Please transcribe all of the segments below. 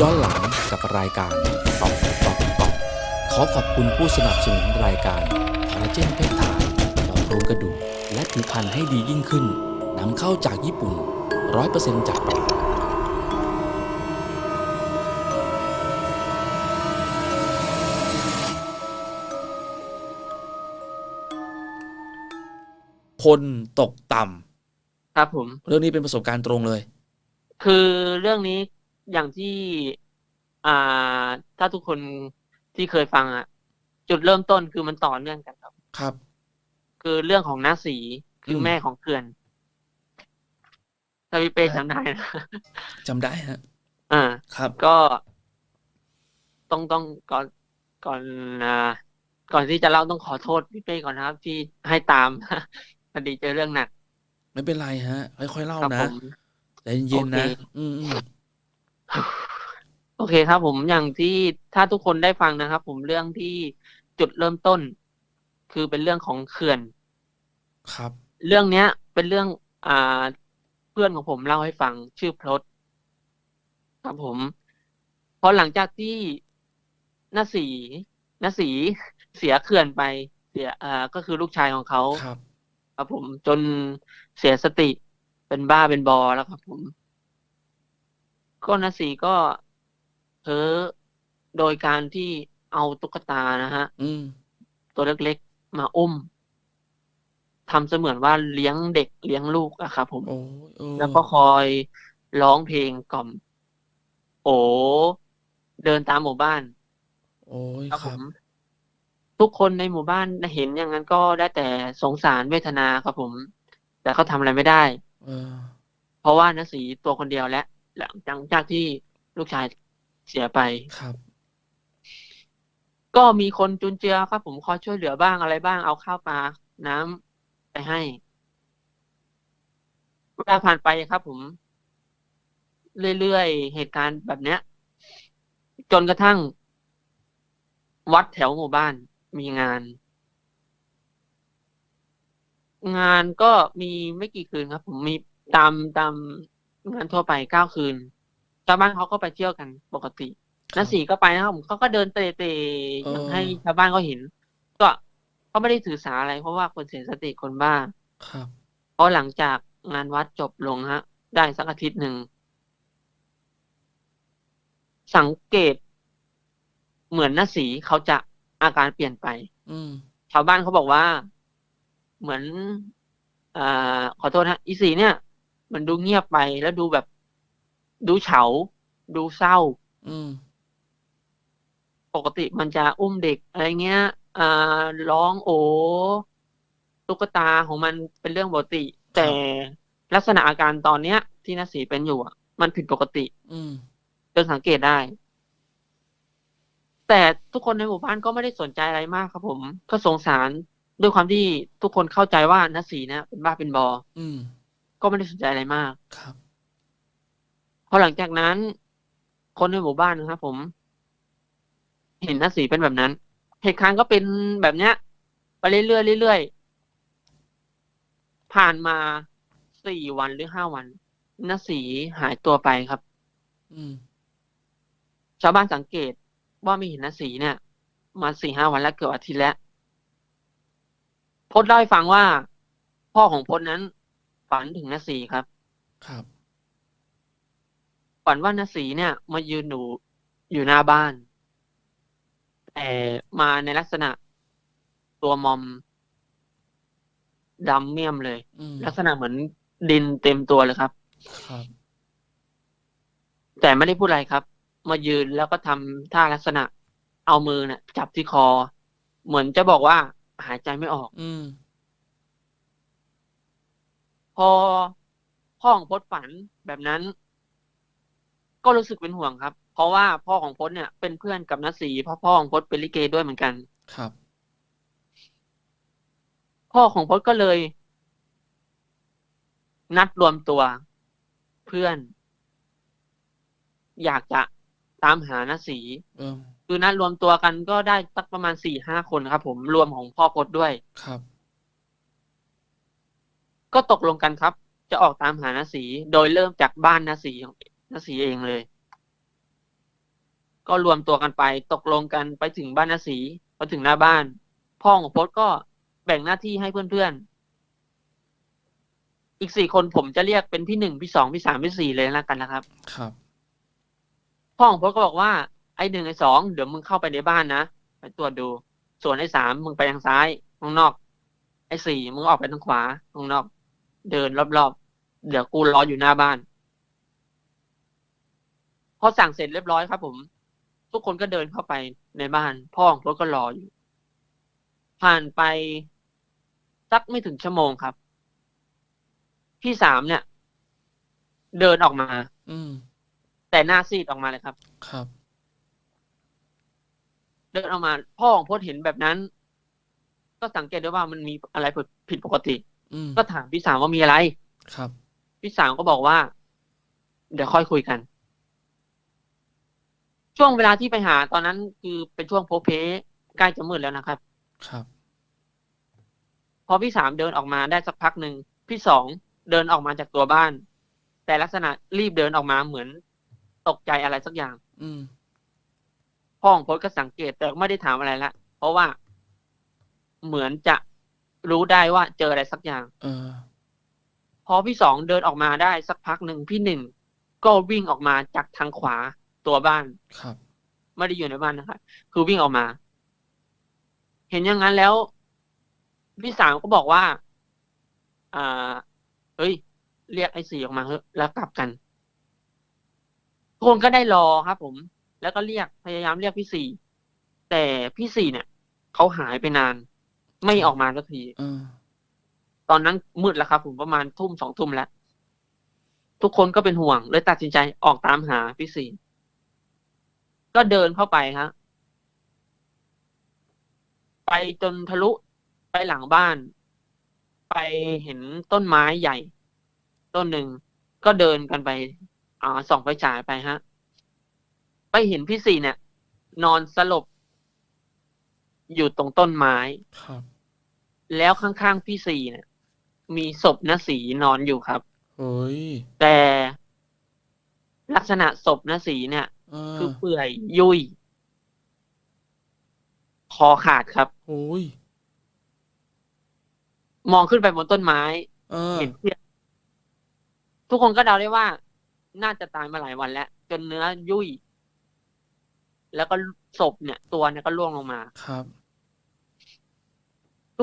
ย้อนหลังกับรายการตอกตอกตอกขอขอบคุณผู้สนับสนุนรายการคอลลาเจนเพปไทด์บำรุงกระดูกและผิวพรรณให้ดียิ่งขึ้นนำเข้าจากญี่ปุ่น 100%จากปลาคนตกต่ำครับผม เรื่องนี้เป็นประสบการณ์ตรงเลย คือเรื่องนี้ อย่างที่อ่าถ้าทุกคนที่เคยฟังอะ จุดเริ่มต้นคือมันต่อเนื่องกันครับ ครับ คือเรื่องของน้าสีคืออมแม่ของเขื่อนถ้าพี่เป้จำได้นะจำได้ฮะ อ่า ครับ ก็ ต้องต้องก่อนก่อนอ่าก่อนที่จะเล่าต้องขอโทษพี่เป้ก่อนนะครับ ที่ให้ตามพอดีเจอเรื่องหนัก ไม่เป็นไรฮะ ค่อยๆเล่าครับนะผมใจเย็นๆนะโอเคอืมอืม โอเคครับ ผมอย่างที่ถ้าทุกคนได้ฟังนะครับ ผมเรื่องที่จุดเริ่มต้น คือเป็นเรื่องของเขื่อน ครับ เรื่องเนี้ย เป็นเรื่อง อ่า เพื่อนของผมเล่าให้ฟังชื่อพลดครับผมพอหลังจากที่นาสีนาสีเสียเขื่อนไป เสียอ่าก็คือลูกชายของเขาครับ ครับผมจนเสียสติเป็นบ้าเป็นบอแล้วครับผม ก็นาสีก็เพ้อโดยการที่เอาตุ๊กตานะฮะอืมตัวเล็กๆมาอุ้มทำเสมือนว่าเลี้ยงเด็กเลี้ยงลูกอะครับผมโอ้ยเออแล้วก็คอยร้องเพลงกล่อม โอ้เดินตามหมู่บ้าน โอ้ยครับคผรับมทุกคนในหมู่บ้านเห็นอย่างนั้นก็ได้แต่สงสารเวทนาครับผม แต่เขาทำอะไรไม่ได้เออเพราะว่านาสีตัวคนเดียวและ หลังจากที่ลูกชายเสียไปครับ ก็มีคนจุนเจือครับ ผมคอยช่วยเหลือบ้างอะไรบ้างเอาข้าวปลาน้ำไปให้เวลาผ่านไปครับ ผม เรื่อยๆเหตุการณ์แบบเนี้ย จนกระทั่ง วัดแถวหมู่บ้านมีงาน งานก็มีไม่กี่คืนครับ ผมมีตามตาม งานทั่วไปเก้าคืนชาวบ้านเขาก็ไปเที่ยวกันปกติครับนัสีก็ไปนะครับผมเขาก็เดินเตะเตะเอออย่างให้ชาวบ้านเขาเห็น ก็เขาไม่ได้ถือสาอะไร เพราะว่าคนเสียสติคนบ้าครับเพราะหลังจากงานวัดจบลงฮะ ได้สักอาทิตย์หนึ่ง สังเกต เหมือนน้าสีเขาจะอาการเปลี่ยนไป อืมชาวบ้านเขาบอกว่า เหมือนอ่าขอโทษนะอีสีเนี่ย มันดูเงียบไปแล้วดูแบบ ดูเฉา ดูเศร้า อืม ปกติมันจะอุ้มเด็กอะไรเงี้ยอ่าร้องโอตุ๊กตาของมันเป็นเรื่องปกติ แต่ลักษณะอาการตอนเนี้ย ที่นัสีเป็นอยู่อะ มันผิดปกติ อืมจนสังเกตได้ แต่ทุกคนในหมู่บ้านก็ไม่ได้สนใจอะไรมากครับผม ก็สงสารด้วยความที่ทุกคนเข้าใจว่านัสีเนี่ยเป็นบ้าเป็นบอ อืม ก็ไม่ได้สนใจอะไรมากครับพอหลังจากนั้น คนในหมู่บ้านนะครับผม เห็นนัสีเป็นแบบนั้น เหตุการณ์ก็เป็นแบบเนี้ย ไปเรื่อยๆเรื่อยๆผ่านมาสี่วันหรือห้าวันนัสีหายตัวไปครับ อืมชาวบ้านสังเกตว่าไม่เห็นนัสีเนี่ย มาสี่ห้าวันแล้วเกือบอาทิตย์แล้วพจน์เล่าให้ฟังว่า พ่อของพจน์นั้น ฝันถึงนัสีครับ ครับ ฝันว่านาสีเนี่ย มายืนอยู่อยู่หน้าบ้าน แต่มาในลักษณะตัวมอมดำเมี่ยมเลย อืมลักษณะเหมือนดินเต็มตัวเลยครับ ครับ แต่ไม่ได้พูดอะไรครับ มายืนแล้วก็ทำท่าลักษณะ เอามือเนี่ยจับที่คอ เหมือนจะบอกว่าหายใจไม่ออก อืมพ อพ่อของพจน์ฝันแบบนั้น ก็รู้สึกเป็นห่วงครับ เพราะว่าพ่อของพจน์เนี่ยเป็นเพื่อนกับนัสีเพราะพ่อของพจน์เป็นลิเกด้วยเหมือนกัน ครับ พ่อของพจน์ก็เลย นัดรวมตัวเพื่อน อยากจะตามหานาสีเออคือนัดรวมตัวกันก็ได้สักประมาณสี่ห้าคนครับ ผมรวมของพ่อพจน์ด้วย ครับ ก็ตกลงกันครับ จะออกตามหานาสีโดยเริ่มจากบ้านนาสีของนาสีเองเลย ก็รวมตัวกันไปตกลงกันไปถึงบ้านนาสีพอถึงหน้าบ้าน พ่อของพจน์ก็แบ่งหน้าที่ให้เพื่อนๆ อีกสี่คนผมจะเรียกเป็นพี่หนึ่งพี่สองพี่สามพี่สี่เลยแล้วกันนะครับ ครับ พ่อของพจน์ก็บอกว่าไอ้หนึ่งไอ้สองเดี๋ยวมึงเข้าไปในบ้านนะไปตรวจดู ส่วนไอ้สามมึงไปทางซ้ายข้างนอก ไอ้สี่มึงออกไปทางขวาข้างนอก เดินรอบๆ เดี๋ยวกูรออยู่หน้าบ้าน พอสั่งเสร็จเรียบร้อยครับ ผม ทุกคนก็เดินเข้าไปในบ้าน พ่อของพจน์ก็รออยู่ ผ่านไปสักไม่ถึงชั่วโมงครับ พี่สามเนี่ย เดินออกมา อืม แต่หน้าซีดออกมาเลยครับ ครับ เดินออกมา พ่อของพจน์เห็นแบบนั้น ก็สังเกตได้ว่ามันมีอะไรผิดปกติอืม ก็ถามพี่สามว่ามีอะไร ครับ พี่สามก็บอกว่า เดี๋ยวค่อยคุยกัน ช่วงเวลาที่ไปหาตอนนั้นคือเป็นช่วงโพเพใกล้จะมืดแล้วนะครับ ครับ พอพี่สามเดินออกมาได้สักพักหนึ่งพี่สองเดินออกมาจากตัวบ้าน แต่ลักษณะรีบเดินออกมาเหมือนตกใจอะไรสักอย่าง อืมพ่อของพจน์ก็สังเกตแต่ไม่ได้ถามอะไรละเพราะว่าเหมือนจะ รู้ได้ว่าเจออะไรสักอย่างเออพอพี่สองเดินออกมาได้สักพักหนึ่งพี่หนึ่งก็วิ่งออกมาจากทางขวาตัวบ้านครับไม่ได้อยู่ในบ้านนะครับคือวิ่งออกมา เห็นอย่างนั้นแล้ว พี่สามก็บอกว่า อ่า เฮ้ย เรียกไอ้สี่ออกมาเถอะแล้วกลับกันทุกคนก็ได้รอครับ ผม แล้วก็เรียกพยายามเรียกพี่สี่แต่พี่สี่เนี่ยเขาหายไปนาน ไม่ออกมาสักทีเออตอนนั้นมืดแล้วครับผมประมาณทุ่มสองทุ่มแล้ว ทุกคนก็เป็นห่วง เลยตัดสินใจออกตามหาพี่สี่ก็เดินเข้าไปฮะไปจนทะลุไปหลังบ้าน ไปเห็นต้นไม้ใหญ่ ต้นหนึ่งก็เดินกันไปอ่าส่องไฟฉายไปฮะ ไปเห็นพี่สี่เนี่ย นอนสลบ อยู่ตรงต้นไม้ครับ แล้วข้างๆพี่สี่เนี่ย มีศพนสีนอนอยู่ครับ เฮ้ยแต่ลักษณะศพนสีเนี่ยเออคือเปื่อยยุ่ยคอขาดครับ โอ้ยมองขึ้นไปบนต้นไม้ เออเห็นเพื่อนทุกคนก็เดาได้ว่า น่าจะตายมาหลายวันแล้ว จนเนื้อยุ่ย แล้วก็ศพเนี่ย ตัวเนี่ยก็ล่วงลงมา ครับ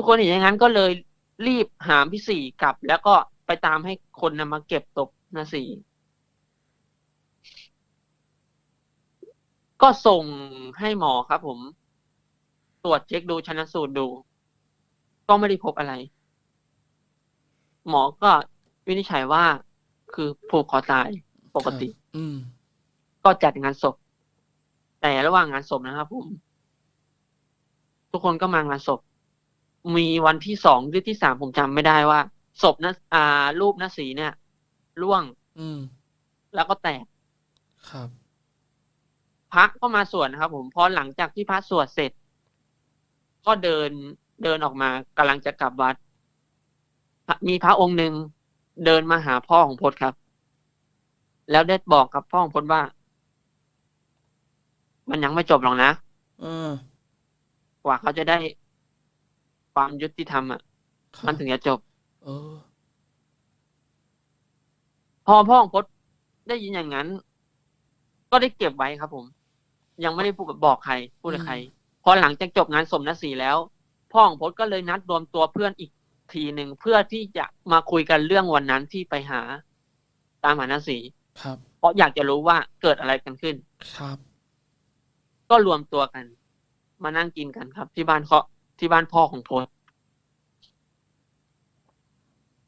ทุกคนเห็นอย่างนั้นก็เลยรีบหามพี่สี่กลับ แล้วก็ไปตามให้คนนำมาเก็บศพนาสีก็ส่งให้หมอครับผม ตรวจเช็คดูชันสูตรดู ก็ไม่ได้พบอะไร หมอก็วินิจฉัยว่า คือผูกคอตายปกติ อืมก็จัดงานศพ แต่ระหว่างงานศพนะครับผม ทุกคนก็มางานศพ มีวันที่สองหรือที่สามผมจำไม่ได้ว่าศพนะอ่า รูปนสีเนี่ยร่วง อืม แล้วก็แตกครับ พระก็มาสวดนะครับ ผมพอหลังจากที่พระสวดเสร็จ ก็เดินเดินออกมากำลังจะกลับวัดพระมีพระองค์หนึ่งเดินมาหาพ่อของพจน์ครับ แล้วได้บอกกับพ่อของพจน์ว่า มันยังไม่จบหรอกนะเออกว่าเขาจะได้ ความยุติธรรมอะครับมันถึงจะจบ เออ พอพ่อของพจน์ได้ยินอย่างนั้น ก็ได้เก็บไว้ครับ ผม ยังไม่ได้พูดกับบอกใคร พูดกับใคร พอหลังจากจบงานสมนสีแล้ว พ่อของพจน์ก็เลยนัดรวมตัวเพื่อนอีกทีหนึ่งเพื่อที่จะมาคุยกันเรื่องวันนั้นที่ไปหา ตามหานาสีครับ เพราะอยากจะรู้ว่าเกิดอะไรกันขึ้น ครับ ก็รวมตัวกัน มานั่งกินกันครับ ที่บ้านเขา ที่บ้านพ่อของพจน์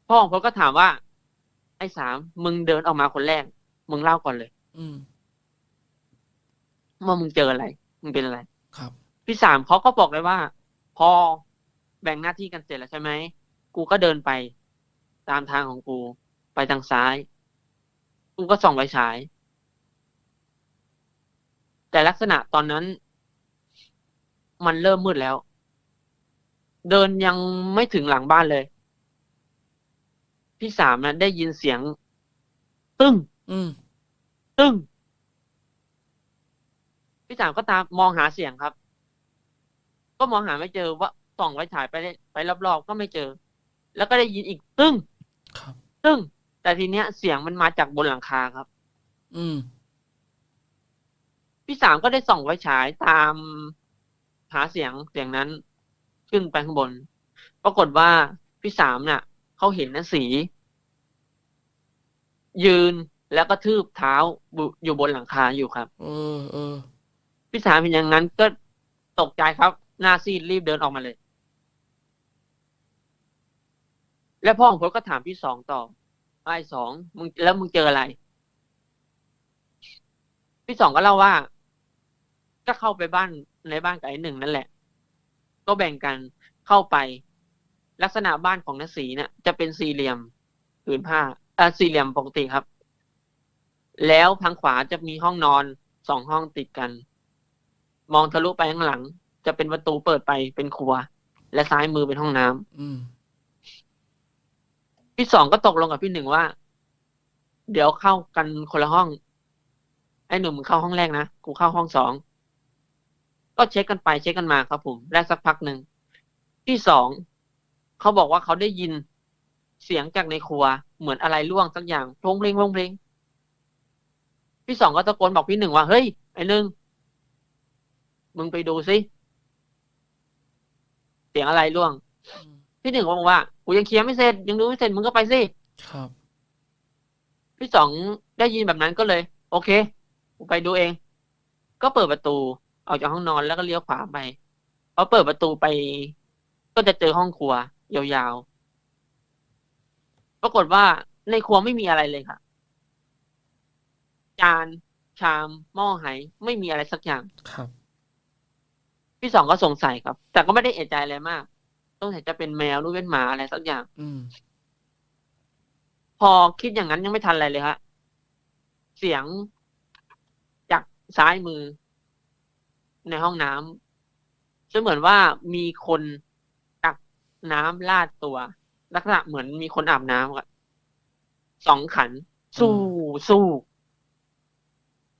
พ่อของพจน์ก็ถามว่า ไอ้สามมึงเดินออกมาคนแรก มึงเล่าก่อนเลย อืมว่ามึงเจออะไร มึงเป็นอะไร ครับ พี่สามเขาก็บอกเลยว่า พอแบ่งหน้าที่กันเสร็จแล้วใช่ไหม กูก็เดินไป ตามทางของกู ไปทางซ้าย กูก็ส่องไฟฉาย แต่ลักษณะตอนนั้น มันเริ่มมืดแล้ว เดินยังไม่ถึงหลังบ้านเลย พี่สามนะได้ยินเสียง ตึ้งอืมตึ้งพี่สามก็ตามมองหาเสียงครับ ก็มองหาไม่เจอว่าส่องไฟฉายไปได้ไปรอบๆก็ไม่เจอ แล้วก็ได้ยินอีกตึ้งครับ ตึ้ง แต่ทีเนี้ย เสียงมันมาจากบนหลังคาครับ อืม พี่สามก็ได้ส่องไฟฉายตามหาเสียงเสียงนั้น ขึ้นไปข้างบน ปรากฏว่าพี่สามน่ะเขาเห็นนะสี ยืนแล้วก็ทืบเท้าบุอยู่บนหลังคาอยู่ครับเออเออพี่สามเห็นอย่างนั้นก็ตกใจครับ หน้าซีดรีบเดินออกมาเลย แล้วพ่อของผมก็ถามพี่สองต่อไอ้สองมึงแล้วมึงเจออะไร พี่สองก็เล่าว่า ก็เข้าไปบ้านในบ้านกับไอ้หนึ่งนั่นแหละ ก็แบ่งกันเข้าไป ลักษณะบ้านของนสีเนี่ยจะเป็นสี่เหลี่ยมผืนผ้าเอ่อสี่เหลี่ยมปกติครับ แล้วทางขวาจะมีห้องนอนสองห้องติดกัน มองทะลุไปข้างหลัง จะเป็นประตูเปิดไปเป็นครัว และซ้ายมือเป็นห้องน้ำอืมพี่สองก็ตกลงกับพี่หนึ่งว่า เดี๋ยวเข้ากันคนละห้องไอ้หนึ่งมึงเข้าห้องแรกนะกูเข้าห้องสอง ก็เช็คกันไปเช็คกันมาครับผมแรกสักพักหนึ่งที่สองเขาบอกว่าเขาได้ยินเสียงจากในครัวเหมือนอะไรล่วงสักอย่างโพลงเพลงโพลงเพลงพี่สองก็ตะโกนบอกพี่หนึ่งว่าเฮ้ยไอ้หนึ่งมึงไปดูสิเสียงอะไรล่วง พี่หนึ่งก็บอกว่ากูยังเคลียร์ไม่เสร็จยังดูไม่เสร็จมึงก็ไปสิครับ พี่สองได้ยินแบบนั้นก็เลย โอเคกูไปดูเอง ก็เปิดประตู ออกจากห้องนอนแล้วก็เลี้ยวขวาไปพอเปิดประตูไป ก็จะเจอห้องครัวยาวๆ ปรากฏว่าในครัวไม่มีอะไรเลยค่ะ จานชามหม้อไหไม่มีอะไรสักอย่างครับ พี่สองก็สงสัยครับ แต่ก็ไม่ได้เอะใจอะไรมาก ต้องแต่จะเป็นแมวหรือเป็นหมาอะไรสักอย่าง อืม พอคิดอย่างนั้นยังไม่ทันอะไรเลยฮะเสียงจากซ้ายมือ ในห้องน้ำจะเหมือนว่ามีคนตักน้ำลาดตัว ลักษณะเหมือนมีคนอาบน้ำอะสองขัน สู้สู้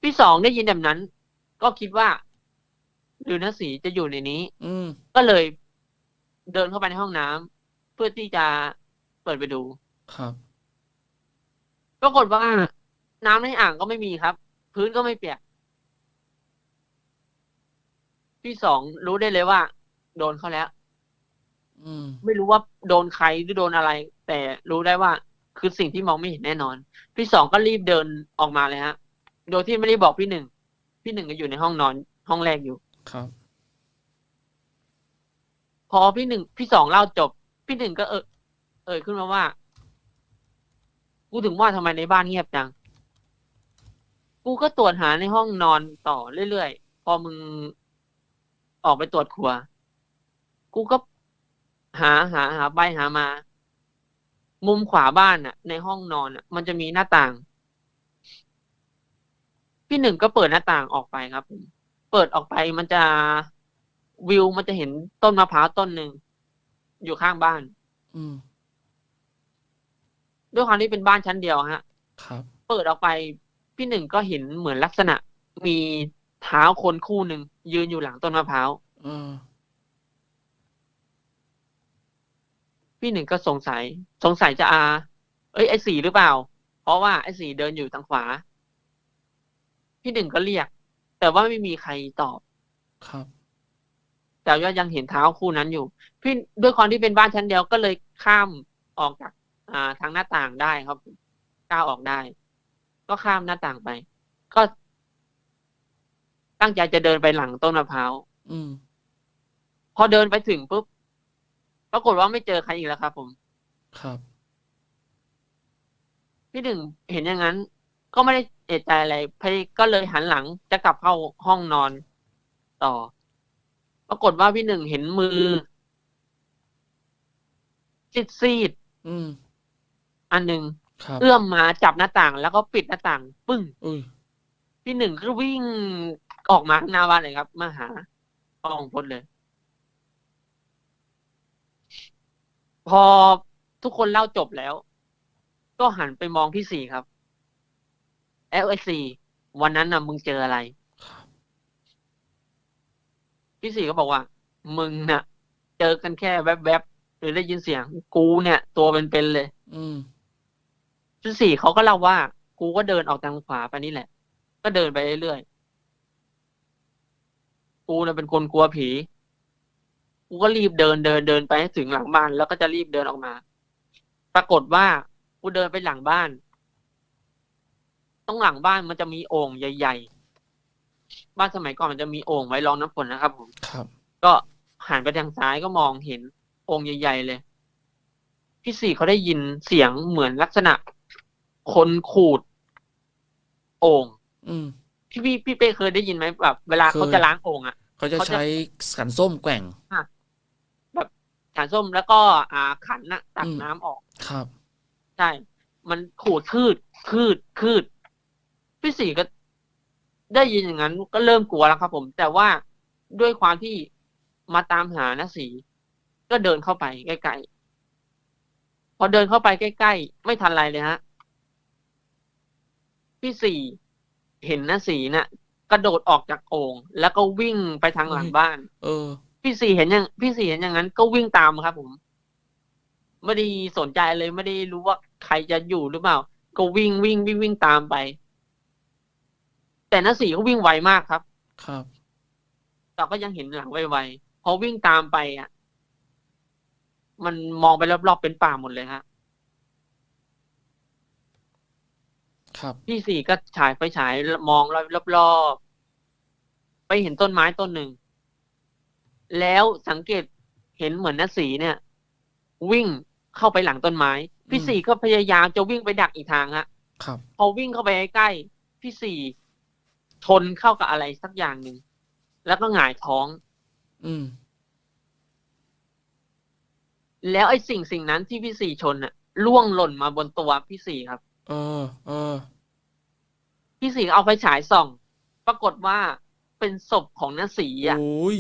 พี่สองได้ยินแบบนั้น ก็คิดว่าหรือนัสีจะอยู่ในนี้ อืมก็เลยเดินเข้าไปในห้องน้ำเพื่อที่จะเปิดไปดู ครับปรากฏว่าน้ำในอ่างก็ไม่มีครับ พื้นก็ไม่เปียก พี่สองรู้ได้เลยว่า โดนเขาแล้ว อืม ไม่รู้ว่าโดนใครหรือโดนอะไร แต่รู้ได้ว่าคือสิ่งที่มองไม่เห็นแน่นอน พี่สองก็รีบเดินออกมาเลยฮะ โดยที่ไม่ได้บอกพี่หนึ่ง พี่หนึ่งก็อยู่ในห้องนอน ห้องแรกอยู่ ครับ พอพี่หนึ่งพี่สองเล่าจบ พี่หนึ่งก็เออเอ่ยขึ้นมาว่า กูถึงว่าทำไมในบ้านเงียบจัง กูก็ตรวจหาในห้องนอนต่อเรื่อยๆ พอมึง ออกไปตรวจครัว กูก็หาหาหาไปหามา มุมขวาบ้านน่ะในห้องนอนน่ะมันจะมีหน้าต่าง พี่หนึ่งก็เปิดหน้าต่างออกไปครับผมเปิดออกไปมันจะวิวมันจะเห็นต้นมะพร้าวต้นหนึ่งอยู่ข้างบ้าน อืมด้วยความที่เป็นบ้านชั้นเดียวฮะ ครับ เปิดออกไปพี่หนึ่งก็เห็นเหมือนลักษณะ มี เท้าคนคู่หนึ่งยืนอยู่หลังต้นมะพร้าวเออพี่หนึ่งก็สงสัย สงสัยจะอา เอ้ยไอ้สีหรือเปล่า เพราะว่าไอ้สีเดินอยู่ทางขวา พี่หนึ่งก็เรียก แต่ว่าไม่มีใครตอบ ครับ แต่ว่ายังเห็นเท้าคู่นั้นอยู่ พี่ด้วยความที่เป็นบ้านชั้นเดียวก็เลยข้ามออกจาก อ่า ทางหน้าต่างได้ครับก้าวออกได้ ก็ข้ามหน้าต่างไป ก็ ตั้งใจจะเดินไปหลังต้นมะพร้าวอืมพอเดินไปถึงปุ๊บปรากฏว่าไม่เจอใครอีกแล้วครับผม ครับ พี่หนึ่งเห็นอย่างนั้น ก็ไม่ได้เอะใจอะไรพยก็เลยหันหลังจะกลับเข้าห้องนอน ต่อ ปรากฏว่าพี่หนึ่งเห็นมือซีดซีดอืมๆอันหนึ่งครับเอื้อมมาจับหน้าต่าง แล้วก็ปิดหน้าต่าง ปึ้งอุ้ยพี่หนึ่งก็วิ่ง ออกมาข้างหน้าบ้านเลยครับ มาหาพ่อของพจน์เลย พอทุกคนเล่าจบแล้ว ก็หันไปมองพี่สี่ครับ l อ c วันนั้นน่ะ มึงเจออะไรครับพี่สี่ก็บอกว่า มึงน่ะ เจอกันแค่แวบๆหรือได้ยินเสียง กูเนี่ย ตัวเป็นๆเลย อืมพี่สี่เขาก็เล่าว่า กูก็เดินออกทางขวาไปนี่แหละ ก็เดินไปเรื่อยๆ กูเนี่ยเป็นคนกลัวผี กูก็รีบเดินเดินเดินไปให้ถึงหลังบ้าน แล้วก็จะรีบเดินออกมา ปรากฏว่ากูเดินไปหลังบ้านตรงหลังบ้านมันจะมีโอ่งใหญ่ๆ บ้านสมัยก่อนมันจะมีโอ่งไว้รองน้ำฝนนะครับผม ครับ ก็หันไปทางซ้ายก็มองเห็นโองค์ใหญ่ ๆ เลย พี่สี่เขาได้ยินเสียงเหมือนลักษณะ คนขูด โอ่งอืม พี่พี่พี่เป้เคยได้ยินไหมแบบ เวลาเคยเขาจะล้างโอ่งอะเขาจะเขาจะใช้สันส้มแกว่งฐานส้มแล้วก็ อ่าขันน่ะตักอืมน้ำออกครับใช่ มันขูดคืดคืดคืดพี่สี่ก็ได้ยินอย่างนั้น ก็เริ่มกลัวแล้วครับผม แต่ว่าด้วยความที่มาตามหานะสีก็เดินเข้าไปใกล้ๆพอเดินเข้าไปใกล้ๆไม่ทันไรเลยฮะ พี่สี่ เห็นนะสีน่ะ กระโดดออกจากโอ่งแล้วก็วิ่งไปทางหลังบ้าน เออ พี่สี่เห็นอย่างพี่สี่เห็นอย่างนั้น ก็วิ่งตามครับ ผม ไม่ได้สนใจเลยไม่ได้รู้ว่าใครจะอยู่หรือเปล่า ก็วิ่งวิ่งวิ่งวิ่งตามไป แต่นัสี่ก็วิ่งไวมากครับ ครับแต่ก็ยังเห็นหลังไวๆพอวิ่งตามไปอะ มันมองไปรอบๆเป็นป่าหมดเลยฮะ ครับ พี่สี่ก็ฉายไฟฉายมองรอบๆไปเห็นต้นไม้ต้นหนึ่ง แล้วสังเกตเห็นเหมือนนัสีเนี่ย วิ่งเข้าไปหลังต้นไม้ พี่อืมสี่ก็พยายามจะวิ่งไปดักอีกทางฮะครับ พอวิ่งเข้าไปใกล้ๆพี่สี่ชนเข้ากับอะไรสักอย่างหนึ่งแล้วก็หงายท้อง อืม แล้วไอ้สิ่งสิ่งนั้นที่พี่สี่ชนน่ะล่วงหล่นมาบนตัวพี่สี่ครับ เออ เออ พี่สี่เอาไฟฉายส่อง ปรากฏว่าเป็นศพของน้าสีอะ โอ้ย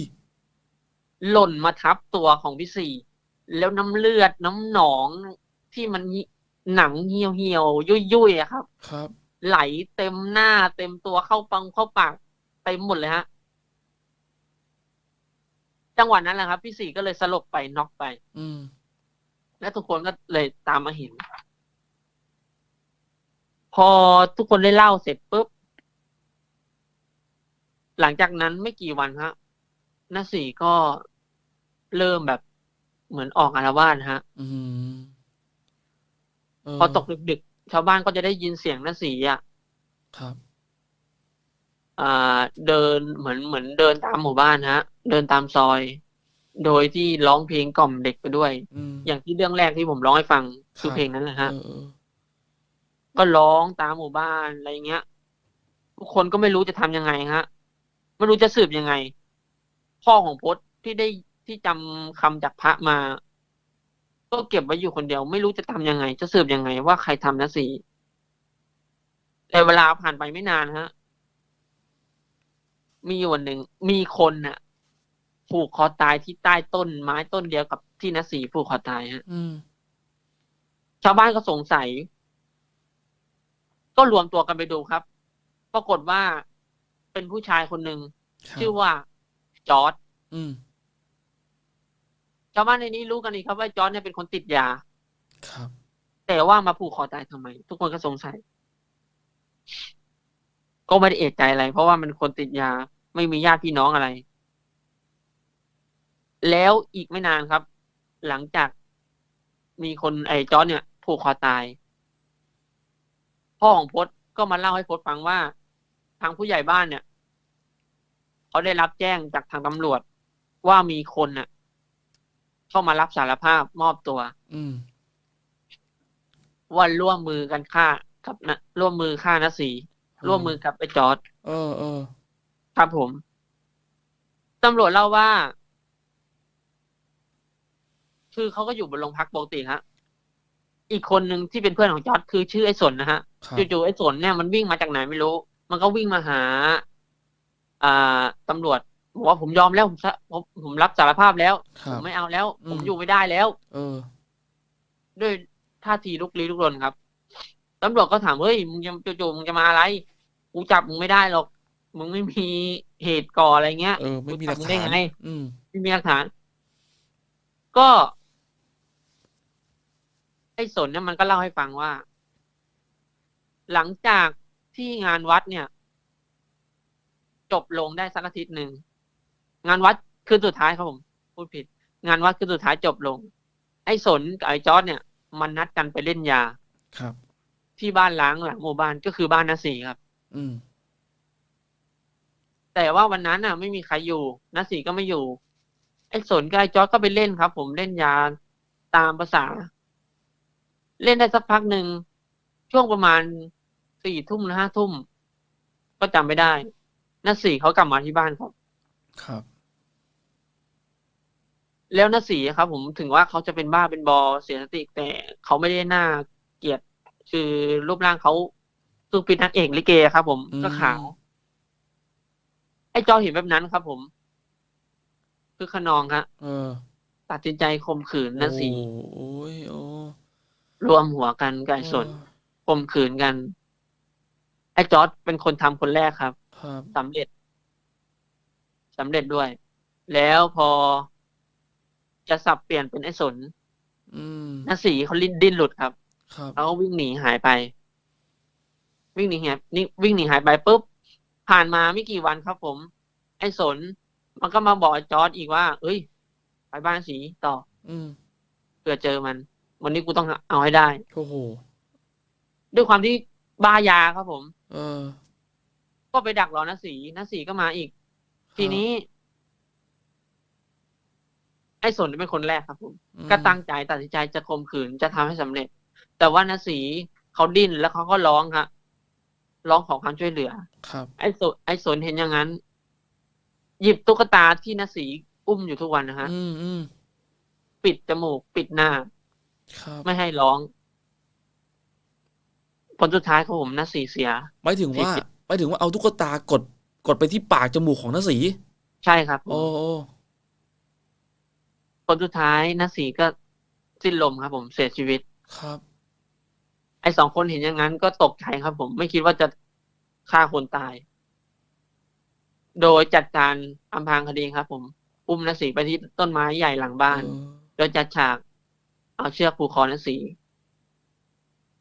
หล่นมาทับตัวของพี่สี่ แล้วน้ำเลือดน้ำหนองที่มันหนังเหี่ยวเหี่ยวๆยุ่ยยุ่ยๆอะครับ ครับ ไหลเต็มหน้าเต็มตัวเข้าปังเข้าปากเต็มหมดเลยฮะ จังหวะนั้นแหละครับ พี่สี่ก็เลยสลบไปน็อกไป อืม และทุกคนก็เลยตามมาเห็น พอทุกคนได้เล่าเสร็จปุ๊บ หลังจากนั้นไม่กี่วันฮะน้าสี่ก็เริ่มแบบเหมือนออกอารวาสฮะอืมเพอตกดึกๆชาวบ้านก็จะได้ยินเสียงน้าสีอะ ครับอ่าเดินเหมือนเหมือนเดินตามหมู่บ้านฮะ เดินตามซอย โดยที่ร้องเพลงกล่อมเด็กไปด้วยอืมอย่างที่เรื่องแรกที่ผมร้องให้ฟังคือครับเพลงนั้นแหละฮะเออเออ ก็ร้องตามหมู่บ้านอะไรเงี้ย ทุกคนก็ไม่รู้จะทำยังไงฮะ ไม่รู้จะสืบยังไง พ่อของพจน์ที่ได้ที่จำคำจากพระมา ก็เก็บไว้อยู่คนเดียว ไม่รู้จะทำยังไง จะสืบยังไง ว่าใครทำนะสีแต่เวลาผ่านไปไม่นานฮะ มีอยู่วันหนึ่ง มีคนน่ะ ผูกคอตายที่ใต้ต้นไม้ต้นเดียวกับที่นสีผูกคอตายฮะอืมชาวบ้านก็สงสัย ก็รวมตัวกันไปดูครับ ปรากฏว่าเป็นผู้ชายคนหนึ่งครับชื่อว่าจอร์ดอืมชาวบ้านในนี้รู้กันดีครับว่าจอร์ดเนี่ยเป็นคนติดยา ครับ แต่ว่ามาผูกคอตายทำไม ทุกคนก็สงสัย ก็ไม่ได้เอะใจอะไร เพราะว่ามันคนติดยา ไม่มีญาติพี่น้องอะไร แล้วอีกไม่นานครับ หลังจากมีคนไอ้จอร์ดเนี่ยผูกคอตาย พ่อของพจน์ก็มาเล่าให้พจน์ฟังว่า ทางผู้ใหญ่บ้านเนี่ยเขาได้รับแจ้งจากทางตำรวจว่ามีคนน่ะ เข้ามารับสารภาพมอบตัว อืมว่าร่วมมือกันฆ่ากับนะร่วมมือฆ่านะสีร่วมมือกับไอ้จอร์ดเออเออครับผมตำรวจเล่าว่า คือเขาก็อยู่บนโรงพักปกติฮะ อีกคนหนึ่งที่เป็นเพื่อนของจอร์ดคือชื่อไอ้สนนะฮะครับจู่ๆไอ้สนเนี่ยมันวิ่งมาจากไหนไม่รู้ มันก็วิ่งมาหา อ่าตำรวจบอกว่าผมยอมแล้วผมสะผมผมรับสารภาพแล้ว คผรับ มไม่เอาแล้ว อืม ผมอยู่ไม่ได้แล้ว เออ ด้วยท่าทีลุกลี้ลุกลนครับตำรวจก็ถามเฮ้ยมึงจะจู่ๆมึงจะมาอะไร กูจับมึงไม่ได้หรอก มึงไม่มีเหตุก่ออะไรเงี้ย เออ ไม่มีหลักกูทำฐาได้นไง อืม ไม่มีหลักฐาน ก็ไอ้สนเนี่ยมันก็เล่าให้ฟังว่า หลังจากที่งานวัดเนี่ย จบลงได้สักอาทิตย์หนึ่งงานวัดคืนสุดท้ายครับผม พูดผิด งานวัดคืนสุดท้ายจบลง ไอ้สนกับไอ้จอร์ดเนี่ย มันนัดกันไปเล่นยาครับ ที่บ้านล้างหลังหมู่บ้านก็คือบ้านนาสีครับ อืม แต่ว่าวันนั้นน่ะ ไม่มีใครอยู่นาสีก็ไม่อยู่ ไอ้สนกับไอ้จอร์ดก็ไปเล่นครับ ผมเล่นยาตามภาษา เล่นได้สักพักหนึ่ง ช่วงประมาณสี่ทุ่มหรือห้าทุ่ม ก็จำไม่ได้นาสีเขากลับมาที่บ้านครับ ครับ แล้วนาสีอะครับ ผมถึงว่าเขาจะเป็นบ้าเป็นบอเสียสติ แต่เขาไม่ได้น่าเกลียด คือรูปร่างเขาคือเป็นนักเอกลิเกครับ ผมอืม ก็ขาว ไอ้จอเห็นแบบนั้นครับ ผม คือขนองครับเออตัดสินใจข่มขืนนาสีโอ้ยโอ้ รวมหัวกันกับไอ้สนข่มขืนกัน ไอ้จอร์ดเป็นคนทำคนแรกครับครับสำเร็จสำเร็จด้วย แล้วพอจะสับเปลี่ยนเป็นไอ้สนอืมนาสีเขาลิ้นดิ้นหลุดครับครับแล้วก็วิ่งหนีหายไป วิ่งหนีหายนี่วิ่งหนีหายไปปุ๊บผ่านมาไม่กี่วันครับ ผม ไอ้สน มันก็มาบอกไอ้จอร์ดอีกว่า เอ้ย ไปบ้านสีต่อ อืมเผื่อเจอมัน วันนี้กูต้องเอาให้ได้ โอ้โหด้วยความที่บ้ายาครับผม เออ ก็ไปดักรอนาสีนาสีก็มาอีก ทีนี้ ไอ้สนเป็นคนแรกครับผม อืมก็ตั้งใจตัดสินใจจะข่มขืนจะทำให้สำเร็จ แต่ว่านาสีเขาดิ้นแล้วเขาก็ร้องครับร้องขอความช่วยเหลือ ครับ ไอ้สนไอ้สนเห็นอย่างนั้น หยิบตุ๊กตาที่นาสีอุ้มอยู่ทุกวันนะฮะ อืมอืมปิดจมูก ปิดหน้า ครับไม่ให้ร้อง ผลสุดท้ายครับผมนาสีเสีย หมายถึงว่าสี่สิบหมายถึงว่าเอาตุ๊กตากดกดไปที่ปากจมูกของน้าสีใช่ครับผมโอ้โอ้ผลสุดท้ายนาสีก็สิ้นลมครับ ผมเสียชีวิตครับ ไอ้สองคนเห็นอย่างนั้นก็ตกใจครับ ผมไม่คิดว่าจะฆ่าคนตาย โดยจัดการอำพรางคดีครับ ผม อุ้มนสีไปที่ต้นไม้ใหญ่หลังบ้านเออโดยจัดฉาก เอาเชือกผูกคอนสี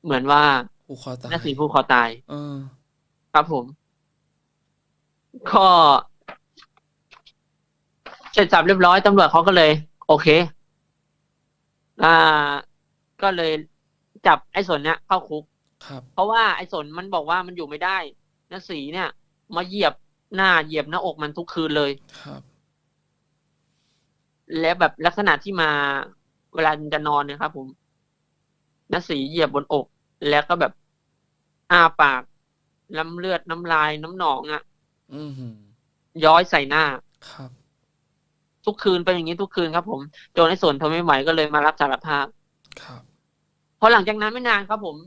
เหมือนว่าผูกคอตายนสีผูกคอตาย เออ ครับผม ก็เสร็จสับเรียบร้อยตำรวจเขาก็เลย โอเค อ่า ก็เลยจับไอ้สนเนี้ยเข้าคุก ครับ เพราะว่าไอ้สนมันบอกว่ามันอยู่ไม่ได้นสีเนี่ย มาเหยียบหน้าเหยียบหน้าอกมันทุกคืนเลย ครับ แล้วแบบลักษณะที่มา เวลามันจะนอนเนี่ยครับผมนสีเหยียบบนอก แล้วก็แบบอ้าปาก น้ำเลือดน้ำลายน้ำหนองอะ่ะอืมหืมย้อยใส่หน้าครับ ทุกคืนเป็นอย่างนี้ทุกคืนครับ ผมจนไอ้สนทนไม่ไหวก็เลยมารับสารภาพ ครับพอหลังจากนั้นไม่นานครับ ผม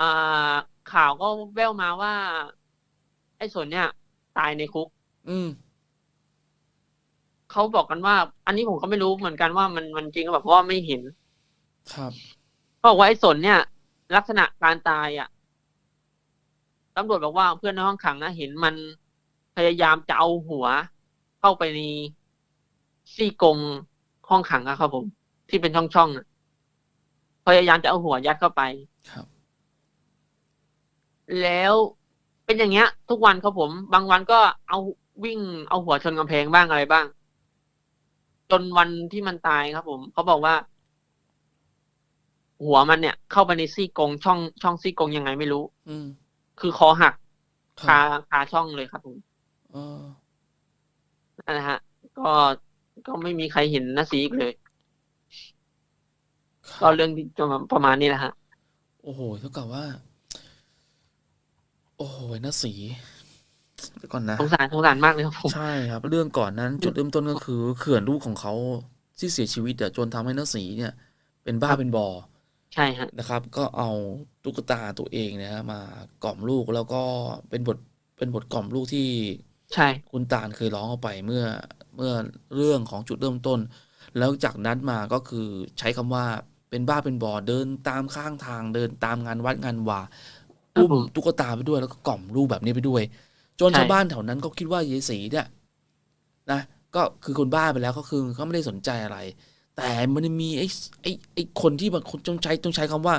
อ่าข่าวก็แว่วมาว่า ไอ้สนเนี่ยตายในคุก อืม เขาบอกกันว่า อันนี้ผมก็ไม่รู้เหมือนกันว่ามันมันจริงหรือเปล่าเพราะว่าไม่เห็น ครับ เขาบอกว่าไอ้สนเนี่ย ลักษณะการตายอะตำรวจบอกว่าเพื่อนในห้องขังนะเห็นมันพยายามจะเอาหัว เข้าไปในซี่กรงห้องขังอะครับผม ที่เป็นช่องๆอะพยายามจะเอาหัวยัดเข้าไปครับ แล้วเป็นอย่างเงี้ย ทุกวันครับผม บางวันก็เอาวิ่งเอาหัวชนกำแพงบ้างอะไรบ้าง จนวันที่มันตายครับ ผมเขาบอกว่า หัวมันเนี่ย เข้าไปในซี่กรงช่องช่องซี่กรงยังไงไม่รู้ อืม คือคอหักคคารับคาช่องเลยครับผมเออนั่นนะฮะ ก็ก็ไม่มีใครเห็นนาสีอีกเลยคก็รับเรื่องที่จะประมาณนี้แหละฮะ โอ้โหเท่ากับว่า โอ้โหน้าสี เดี๋ยวก่อนนะ สงสารสงสารมากเลยครับผมใช่ครับ เรื่องก่อนนั้นจุดเริ่มต้นก็คือเขื่อนลูกของเขาที่เสียชีวิตอะจนทำให้น้าสีเนี่ย เป็นบ้าเป็นบอ ใช่ฮะ นะครับ ก็เอาตุ๊กตาตัวเองเนะฮะมากล่อมลูกแล้วก็เป็นบทเป็นบทกล่อมลูกที่ใช่ คุณตาลเคยร้องเอาไปเมื่อเมื่อเรื่องของจุดเริ่มต้น แล้วจากนั้นมาก็คือใช้คำว่าเป็นบ้าเป็นบอเดินตามข้างทางเดินตามงานวัดงานวาครับอุ้มผมตุ๊กตาไปด้วยแล้วก็กล่อมลูกแบบนี้ไปด้วย จนใช่ชาวบ้านแถวนั้นก็คิดว่ายายศรีเนี่ยนะก็คือคนบ้าไปแล้วก็คือเขาไม่ได้สนใจอะไร แต่มันจะมีไอ้ไอ้ไอ้คนที่บางคนต้องใช้ต้องใช้คำว่า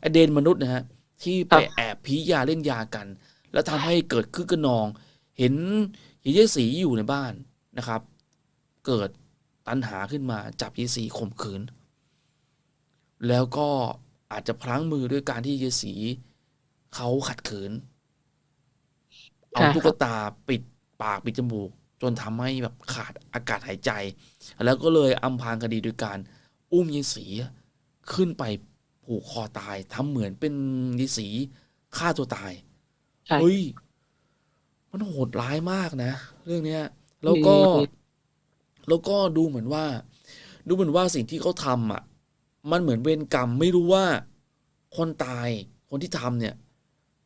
ไอเดนมนุษย์นะฮะที่ไปแอบพียาเล่นยากัน แล้วทำให้เกิดคึกกระนอง เห็นเห็นยายศรีอยู่ในบ้านนะครับ เกิดตัณหาขึ้นมาจับยายศรีข่มขืน แล้วก็อาจจะพลั้งมือด้วยการที่ยายศรีเขาขัดขืน เอาใช่ครับตุ๊กตาปิดปากปิดจมูก จนทำให้แบบขาดอากาศหายใจ แล้วก็เลยอำพรางคดีโดยการอุ้มยายศรีขึ้นไปผูกคอตายทำเหมือนเป็นยายศรีฆ่าตัวตายใช่เฮ้ยมันโหดร้ายมากนะ เรื่องเนี้ย แล้วก็อืมแล้วก็ดูเหมือนว่า ดูเหมือนว่าสิ่งที่เขาทำอะ มันเหมือนเวรกรรมไม่รู้ว่า คนตายคนที่ทำเนี่ย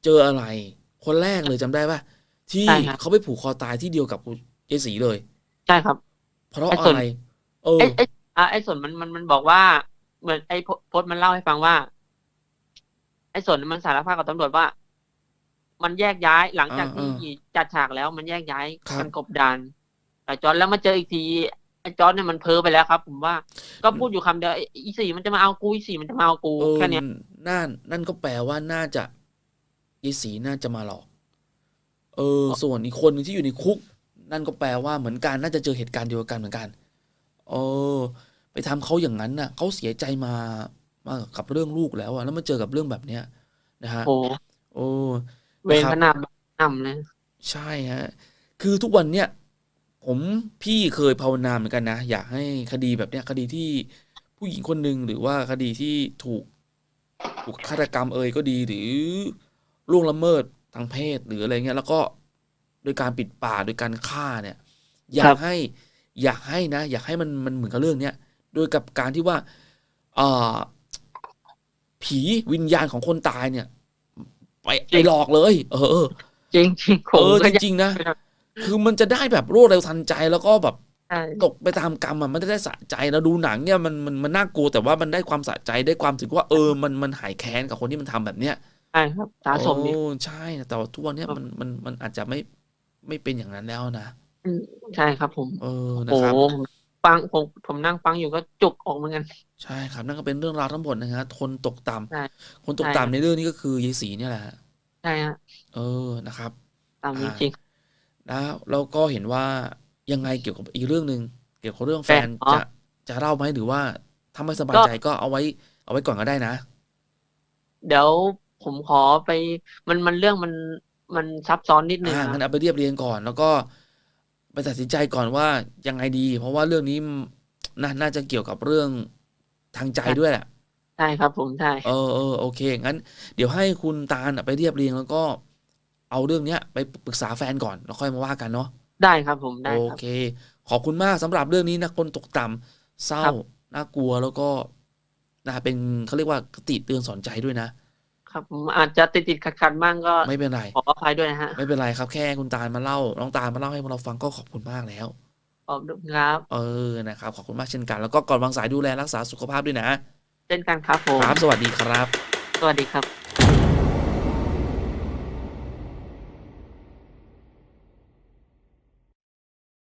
เจออะไร คนแรกเลยจำได้ปะที่ใช่ครับ เขาไปผูกคอตายที่เดียวกับยายศรีเลย ใช่ครับ เพราะไอ้อะส่วนไร เออ ไอ้ไอ้อะไอ้ส่วนมันมันมันบอกว่า เหมือนไอ้โพโพสต์มันเล่าให้ฟังว่า ไอ้ส่วนมันสารภาพกับตำรวจว่า มันแยกย้ายหลังจากอ่าที่จัดฉากแล้ว มันแยกย้ายครับ กันกบดานแต่จอนแล้วมาเจออีกทีไอ้จอนเนี่ยมันเพ้อไปแล้วครับ ผมว่า ก็พูดอยู่คำเดียวไอ้อีสี่มันจะมาเอากูอีสี่มันจะมาเอากูเออแค่เนี้ย นั่นนั่นก็แปลว่าน่าจะ ยายศรีน่าจะมาหลอก เออ ส่วนอีกคนหนึ่งที่อยู่ในคุก นั่นก็แปลว่าเหมือนกันน่าจะเจอเหตุการณ์เดียวกันเหมือนกัน เออ ไปทำเขาอย่างนั้นน่ะเขาเสียใจมามากับเรื่องลูกแล้วอะแล้วมาเจอกับเรื่องแบบเนี้ยนะฮะโอ้โอ้เวรคขรับนาดนำเลยใช่ฮะ คือทุกวันเนี้ยผมพี่เคยภาวนาเหมือนกันนะ อยากให้คดีแบบเนี้ยคดีที่ผู้หญิงคนหนึ่งหรือว่าคดีที่ถูกถูกฆาตกรรมเอ่ยก็ดีหรือ ล่วงละเมิดทางเพศหรืออะไรเงี้ยแล้วก็โดยการปิดปากโดยการฆ่าเนี่ย อยากให้อยากให้นะ อยากให้มันมันเหมือนกับเรื่องเนี้ยโดยกับการที่ว่าอ่าผีวิญญาณของคนตายเนี่ย ไปไปหลอกเลย เออเออจริงจริงๆผเอมอก็จอยากริงๆนะไปทคือมันจะได้แบบรวดเร็วทันใจแล้วก็แบบใช่ตกไปตามกรรมอะมันจะได้สะใจแล้วดูหนังเนี่ยมันมันมันน่ากลัวแต่ว่ามันได้ความสะใจได้ความถึงว่าเออมันมันหายแค้นกับคนที่มันทำแบบเนี้ย ใช่ครับสะสมนี่โอ้ใช่นะแต่ว่าทุกวันเนี้ยครับมันมันมันอาจจะไม่ไม่เป็นอย่างนั้นแล้วนะอืมใช่ครับ ผมเออนะโอ้ครับ ผมฟังผมผมนั่งฟังอยู่ก็จุกออกเหมือนกัน ใช่ครับนั่นก็เป็นเรื่องราวทั้งหมดนะฮะคนตกต่ำใช่คนตกใช่ต่ำในเรื่องนี้ก็คือยายศรีเนี่ยแหละฮะใช่ฮะเออนะครับ ตามนี้อ่า จริงแล้วแล้วก็เห็นว่ายังไงเกี่ยวกับอีกเรื่องหนึ่งเกี่ยวกับเรื่องแฟนแฟนอ๋อ จะจะเล่าไหมหรือว่าถ้าไม่สบายก็ ใจก็เอาไว้ เอาไว้ก่อนก็ได้นะ เดี๋ยว ผมขอไปมันมันเรื่องมันมันซับซ้อนนิดนึงอ่าอะงั้นเอาไปเรียบเรียงก่อน แล้วก็ไปตัดสินใจก่อนว่ายังไงดี เพราะว่าเรื่องนี้น่าน่าจะเกี่ยวกับเรื่องทางใจด้วยแหละใช่ครับผมใช่เออเออโอเคงั้น เดี๋ยวให้คุณตาลอะไปเรียบเรียงแล้วก็ เอาเรื่องเนี้ย ไปปรึกษาแฟนก่อนแล้วค่อยมาว่ากันเนาะได้ครับผมได้โอครับเค ขอบคุณมากสำหรับเรื่องนี้นะคนตกต่ำเศร้าครับน่ากลัวแล้วก็นะเป็นเขาเรียกว่าคติเตือนสอนใจด้วยนะ ครับผมอาจจะติดติดขัดขัดๆบ้างก็ไม่เป็นไร ขออภัยด้วยนะฮะไม่เป็นไรครับแค่คุณตาลมาเล่าน้องตาลมาเล่าให้พวกเราฟังก็ขอบคุณมากแล้ว ขอบคุณครับเออนะครับขอบคุณมากเช่นกัน แล้วก็ก่อนวางสายดูแลรักษาสุขภาพด้วยนะเช่นกันครับผมครับ สวัสดีครับ สวัสดีครับ